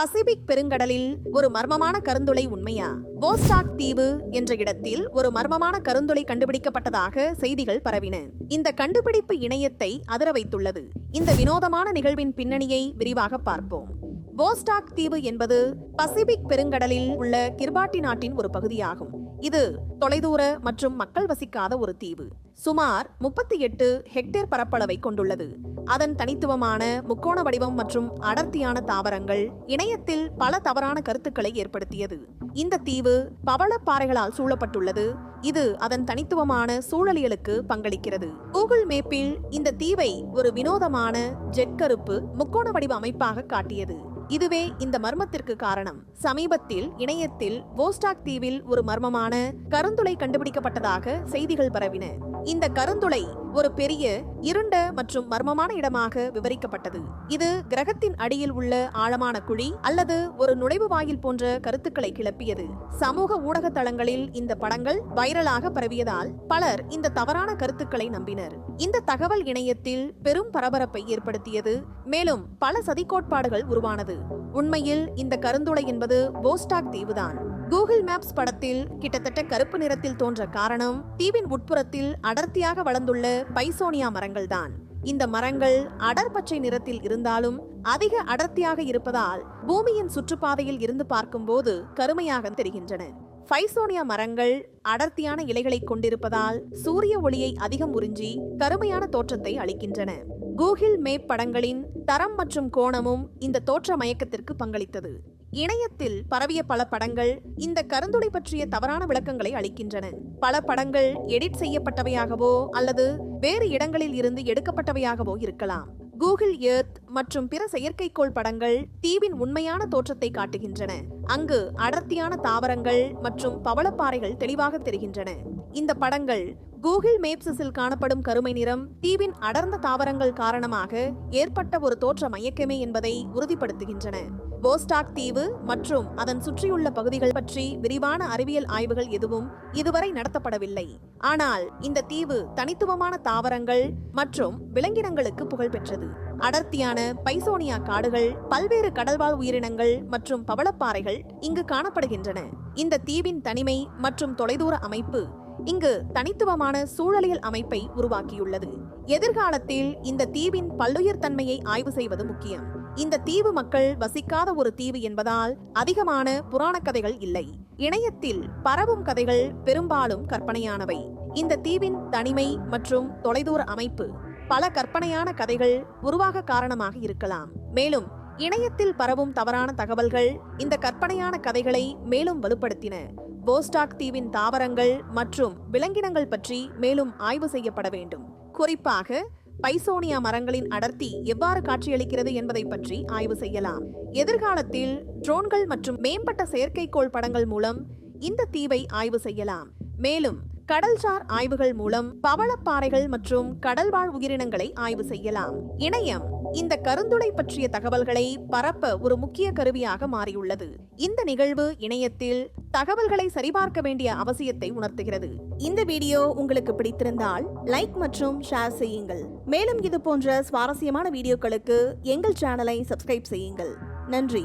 Pacific பெருங்கடலில் ஒரு மர்மமான கருந்துளை உண்மையா? போஸ்டாக் தீவு என்ற இடத்தில் ஒரு மர்மமான கருந்துளை கண்டுபிடிக்கப்பட்டதாக செய்திகள் பரவின. இந்த கண்டுபிடிப்பு இணையத்தை அதிர வைத்துள்ளது. இந்த வினோதமான நிகழ்வின் பின்னணியை விரிவாக பார்ப்போம். போஸ்டாக் தீவு என்பது பசிபிக் பெருங்கடலில் உள்ள கிர்பாட்டி நாட்டின் ஒரு பகுதியாகும். இது தொலைதூர மற்றும் மக்கள் வசிக்காத ஒரு தீவு. சுமார் முப்பத்தி எட்டு ஹெக்டேர் பரப்பளவை கொண்டுள்ளது. அதன் தனித்துவமான முக்கோண வடிவம் மற்றும் அடர்த்தியான தாவரங்கள் இணையத்தில் பல தவறான கருத்துக்களை ஏற்படுத்தியது. இந்த தீவு பவளப்பாறைகளால் சூழப்பட்டுள்ளது. இது அதன் தனித்துவமான சூழலியலுக்கு பங்களிக்கிறது. கூகுள் மேப்பில் இந்த தீவை ஒரு வினோதமான ஜெட் கருப்பு முக்கோண வடிவ அமைப்பாக காட்டியது. இதுவே இந்த மர்மத்திற்கு காரணம். சமீபத்தில் இணையத்தில் போஸ்டாக் தீவில் ஒரு மர்மமான கருந்துளை கண்டுபிடிக்கப்பட்டதாக செய்திகள் பரவின. இந்த கருந்துளை ஒரு பெரிய இருண்ட மற்றும் மர்மமான இடமாக விவரிக்கப்பட்டது. இது கிரகத்தின் அடியில் உள்ள ஆழமான குழி அல்லது ஒரு நுழைவு வாயில் போன்ற கருத்துக்களை கிளப்பியது. சமூக ஊடக தளங்களில் இந்த படங்கள் வைரலாக பரவியதால் பலர் இந்த தவறான கருத்துக்களை நம்பினர். இந்த தகவல் இணையத்தில் பெரும் பரபரப்பை ஏற்படுத்தியது. மேலும் பல சதிக்கோட்பாடுகள் உருவானது. உண்மையில் இந்த கருந்துளை என்பது போஸ்டாக் தீவுதான். கூகுள் மேப்ஸ் படத்தில் கிட்டத்தட்ட கருப்பு நிறத்தில் தோன்ற காரணம் தீவின் உட்புறத்தில் அடர்த்தியாக வளர்ந்துள்ள பைசோனியா மரங்கள் தான் இந்த மரங்கள் அடர் பச்சை நிறத்தில் இருந்தாலும் அதிக அடர்த்தியாக இருப்பதால் பூமியின் சுற்றுப்பாதையில் இருந்து பார்க்கும்போது கருமையாக தெரிகின்றன. பைசோனியா மரங்கள் அடர்த்தியான இலைகளை கொண்டிருப்பதால் சூரிய ஒளியை அதிகம் உறிஞ்சி கருமையான தோற்றத்தை அளிக்கின்றன. கூகிள் மேப் படங்களின் தரம் மற்றும் கோணமும் இந்த தோற்ற மயக்கத்திற்கு பங்களித்தது. இணையத்தில் பரவிய பல படங்கள் இந்த கருந்துளை பற்றிய தவறான விளக்கங்களை அளிக்கின்றன. பல படங்கள் எடிட் செய்யப்பட்டவையாகவோ அல்லது வேறு இடங்களில் இருந்து எடுக்கப்பட்டவையாகவோ இருக்கலாம். கூகுள் எர்த் மற்றும் பிற செயற்கைக்கோள் படங்கள் தீவின் உண்மையான தோற்றத்தை காட்டுகின்றன. அங்கு அடர்த்தியான தாவரங்கள் மற்றும் பவளப்பாறைகள் தெளிவாக தெரிகின்றன. இந்த படங்கள் கூகுள் மேப்ஸில் காணப்படும் கருமை நிறம் தீவின் அடர்ந்த தாவரங்கள் காரணமாக ஏற்பட்ட ஒரு தோற்ற மயக்கமே என்பதை உறுதிப்படுத்துகின்றன. போஸ்டாக் தீவு மற்றும் அதன் சுற்றியுள்ள பகுதிகள் பற்றி விரிவான அறிவியல் ஆய்வுகள் எதுவும் இதுவரை நடத்தப்படவில்லை. ஆனால் இந்த தீவு தனித்துவமான தாவரங்கள் மற்றும் விலங்கினங்களுக்கு புகழ்பெற்றது அடர்த்தியான பைசோனியா காடுகள் பல்வேறு கடல்வாழ் உயிரினங்கள் மற்றும் பவளப்பாறைகள் இங்கு காணப்படுகின்றன. இந்த தீவின் தனிமை மற்றும் தொலைதூர அமைப்பு இங்கு தனித்துவமான சூழலியல் அமைப்பை உருவாக்கியுள்ளது. எதிர்காலத்தில் இந்த தீவின் பல்லுயிர் தன்மையை ஆய்வு செய்வது முக்கியம். இந்த தீவு மக்கள் வசிக்காத ஒரு தீவு என்பதால் அதிகமான புராண கதைகள் இல்லை. இணையத்தில் பரவும் கதைகள் பெரும்பாலும் கற்பனையானவை. இந்த தீவின் தனிமை மற்றும் தொலைதூர அமைப்பு பல கற்பனையான கதைகள் உருவாக காரணமாக இருக்கலாம். மேலும் இணையத்தில் பரவும் தவறான தகவல்கள் இந்த கற்பனையான கதைகளை மேலும் வலுப்படுத்தின. போஸ்டாக் தீவின் தாவரங்கள் மற்றும் விலங்கினங்கள் பற்றி மேலும் ஆய்வு செய்யப்பட வேண்டும். குறிப்பாக பைசோனியா மரங்களின் அடர்த்தி எவ்வாறு காட்சியளிக்கிறது என்பதை பற்றி ஆய்வு செய்யலாம். எதிர்காலத்தில் ட்ரோன்கள் மற்றும் மேம்பட்ட செயற்கைக்கோள் படங்கள் மூலம் இந்த தீவை ஆய்வு செய்யலாம். மேலும் கடல்சார் ஆய்வுகள் மூலம் பவளப்பாறைகள் மற்றும் கடல்வாழ் உயிரினங்களை ஆய்வு செய்யலாம். இணையம் இந்த கருந்துளை பற்றிய தகவல்களை பரப்ப ஒரு முக்கிய கருவியாக மாறியுள்ளது. இந்த நிகழ்வு இணையத்தில் தகவல்களை சரிபார்க்க வேண்டிய அவசியத்தை உணர்த்துகிறது. இந்த வீடியோ உங்களுக்கு பிடித்திருந்தால் லைக் மற்றும் ஷேர் செய்யுங்கள். மேலும் இது போன்ற சுவாரஸ்யமான வீடியோக்களுக்கு எங்கள் சேனலை சப்ஸ்கிரைப் செய்யுங்கள். நன்றி.